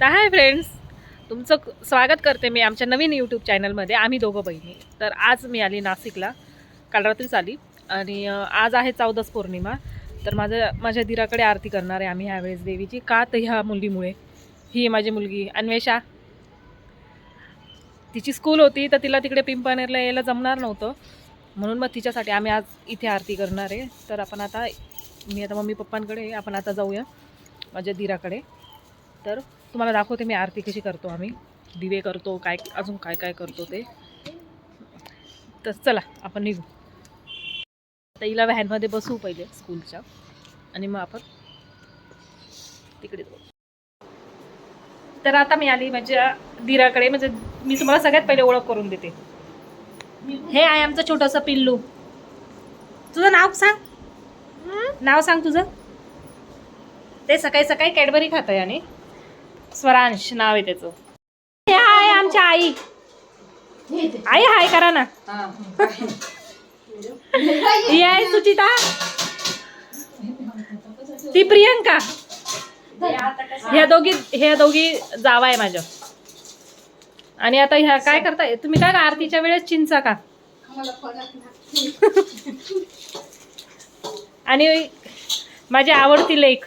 तर hi friends तुमचं क- स्वागत करते मी आमच्या नवीन यूट्यूब चॅनलमध्ये आम्ही दोघं बहिणी. तर आज मी आली नाशिकला काल रात्रीच आली आणि आज आहे चौदस पौर्णिमा. तर माझ्या माझ्या दिराकडे आरती करणार आहे आम्ही ह्यावेळेस देवीची. का तर ह्या मुलीमुळे. ही माझी मुलगी अन्वेषा. तिची स्कूल होती तर तिला तिकडे पिंपनेरला यायला जमणार नव्हतं. म्हणून मग तिच्यासाठी आम्ही आज इथे आरती करणार आहे. तर आपण आता मी आता मम्मी पप्पांकडे आपण आता जाऊया माझ्या दिराकडे. तर तुम्हाला दाखवते मी आरती कशी करतो आम्ही. दिवे करतो काय अजून काय काय करतो ते. तर चला आपण निघू. आता हिला व्हॅनमध्ये बसवू पहिले स्कूलच्या आणि मग आपण तिकडे जाऊ. तर आता मी आली माझ्या दिराकडे म्हणजे मी तुम्हाला सगळ्यात पहिले ओळख करून देते. हे आहे आमचं छोटंसं पिल्लू. तुझं नाव सांग. नाव सांग तुझं. ते सकाळी सकाळी कॅडबरी खात आहे आणि स्वरांश नाव आहे त्याचं. हे आहे आमच्या आई. आई हाय करा ना. ही आहे सुचिता. ती प्रियंका. ह्या दोघी ह्या दोघी जावा आहे माझ्या. आणि आता ह्या काय करताय? तुम्ही काय आरतीच्या वेळेस चिंचा का? आणि माझी आवडती लेख.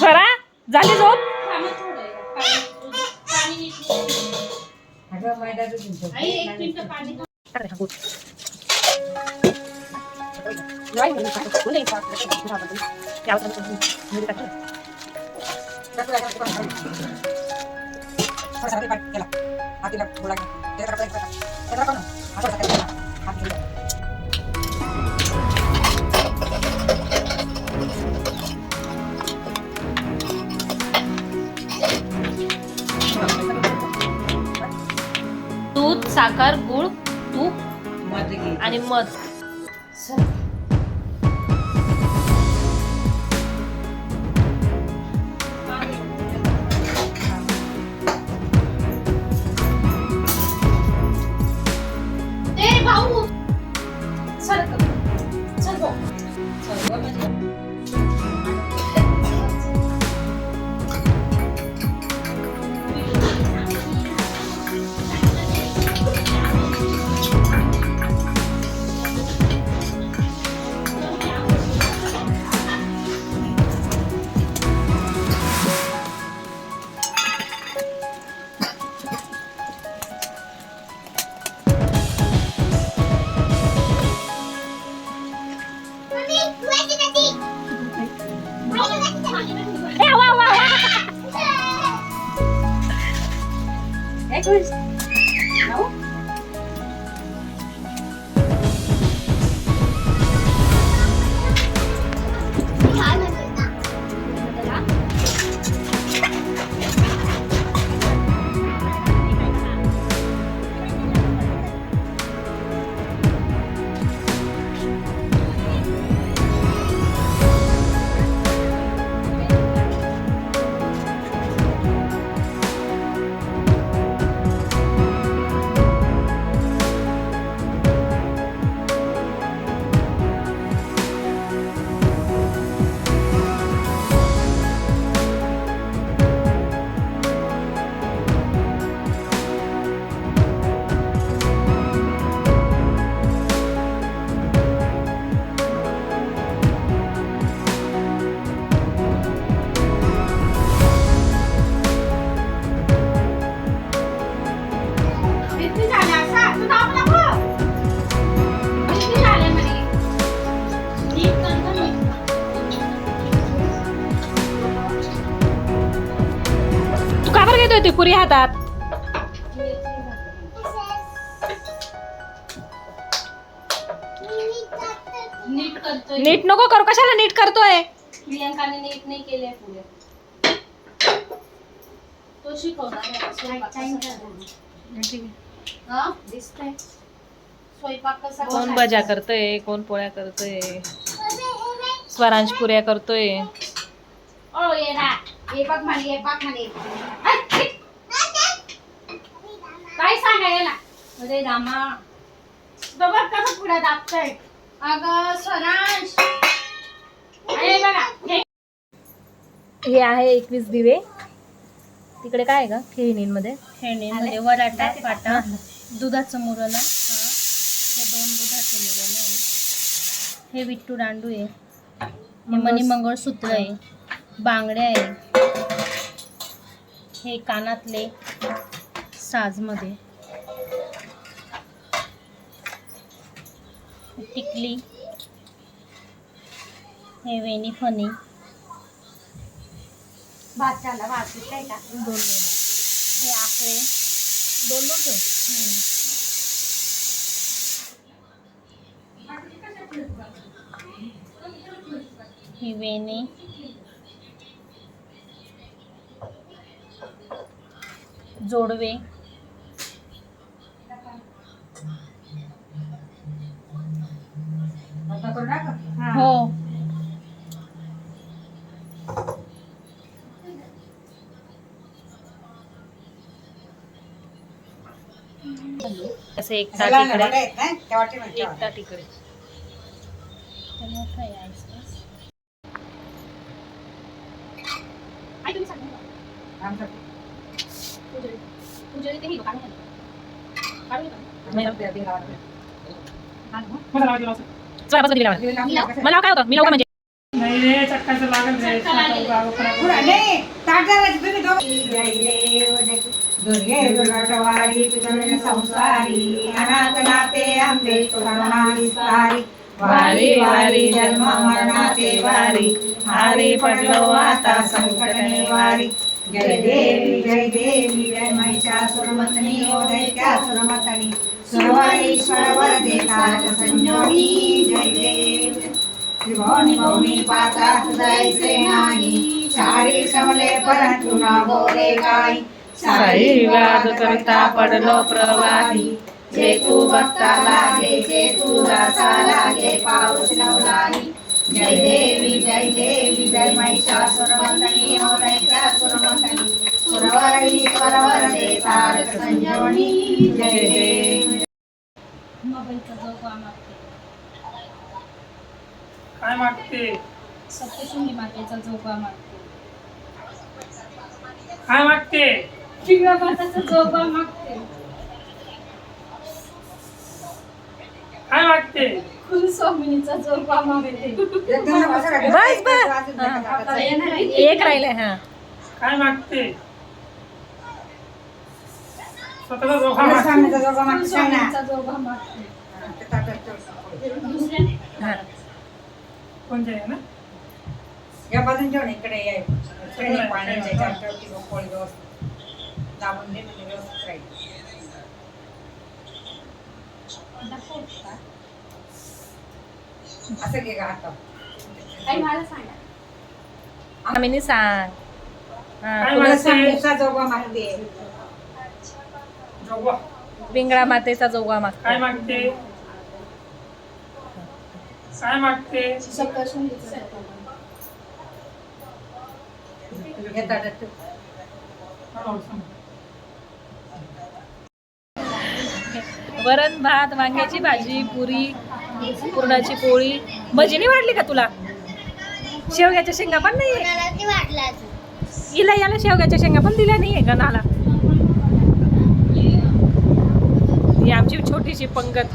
खरा झाली झोप साखर गुळ तूप आणि मध. No? तू का बरं घेतोय ती पुरी हातात? नीट करतोय. नीट नको करू कशाला नीट करतोय? प्रियंकाने नीट नाही केले पुढे. तो शिकवणार आहे. हा? दिसतंय कोण? भजा करतोय? कोण पोळ्या करतोय? स्वरांश पुऱ्या करतोय. काय सांगा याला? अरे रामा. बघ कसं पुढे दाबतोय. अगं स्वरांश. अरे बघा. हे हे आहे एकवीस दिवे. तिकडे काय आहे का खेळणींमध्ये. खेळणीमध्ये वराटा पाटा दुधाचं दोन हे विट्टू दांडू आहे. हे मणी मंगळसूत्र आहे. बांगड्या आहे. हे कानातले साजमध्ये. टिकली. हे वेणी फणी. दोन वेण्या. हे आकडे दोन दोन ठेव. ही वेणी जोडवे हो असं एक ताट इकडे एक एक ताट इकडे ते मोठं आहे आईस्क्रीम. चला बसा दिला मला काय होतं मी लवकर म्हणजे नाही रे चक्काचं लागल रे दुर्गे दुर्गटवारी तुझ्या संसारी अनाथ नाते आंबे तुझा विस्तारी वारी वारी जन्म मरणाचे वारी हारी पडलो आता संकट निवारी. जय देवी जय देवी जय महिषासुरमतनी ओ हो दैत्यासुरमतनी सुरवरीश्वर वरदे ताज संयोगी जय देवी. त्रिभुवनी भवनी पाता हृदय नाही. चारी समले परंतु न बोले काही. सारी विवाद करता पडलो प्रवाही. जे तू बघता लागे जे तू दासा लागे पाऊस नवलाही. जय देवी जय देवी जय महिषासुरमंतनी हो दैत्यासुरमंतनी सुरवरी स्वरवर दे तारक संजीवनी जय देवी। मोबाईलचा जोगवा मागते काय मागते? सप्तशृंगी मातेचा जोगवा मागते. काय मागते? दिव्या माताचा जोगवा मागते. काय मागते? जोगवा मागते बस बस. एक राहिले हा. काय मागते? स्वतःचा जोखा मागते. कुलस्वामिनीचा जोगवा मागते. दुसऱ्या? हा. कोणते आहे ना? या बाजून जेवण इकडे व्यवस्थित दाबून दे म्हणजे व्यवस्थित राहील दाखवू का? असं घे का आई मला सांगा. आम्ही सांग. हा, तुला जोगा मागते. जोगवा. पिंगळा मातेचा जोगवा मागतो. काय मागते? काय मागते? सप्तशृंगीचा जोगवा मागते. घेतात हळूहळू सांग. वरण भात वांग्याची भाजी पुरी. पुरणाची पोळी. भजी नाही वाढली का तुला? शेवग्याच्या शेंगा पण नाही हिला याला शेवग्याच्या शेंगा पण दिल्या नाहीये का नाला ही आमची छोटीशी पंगत.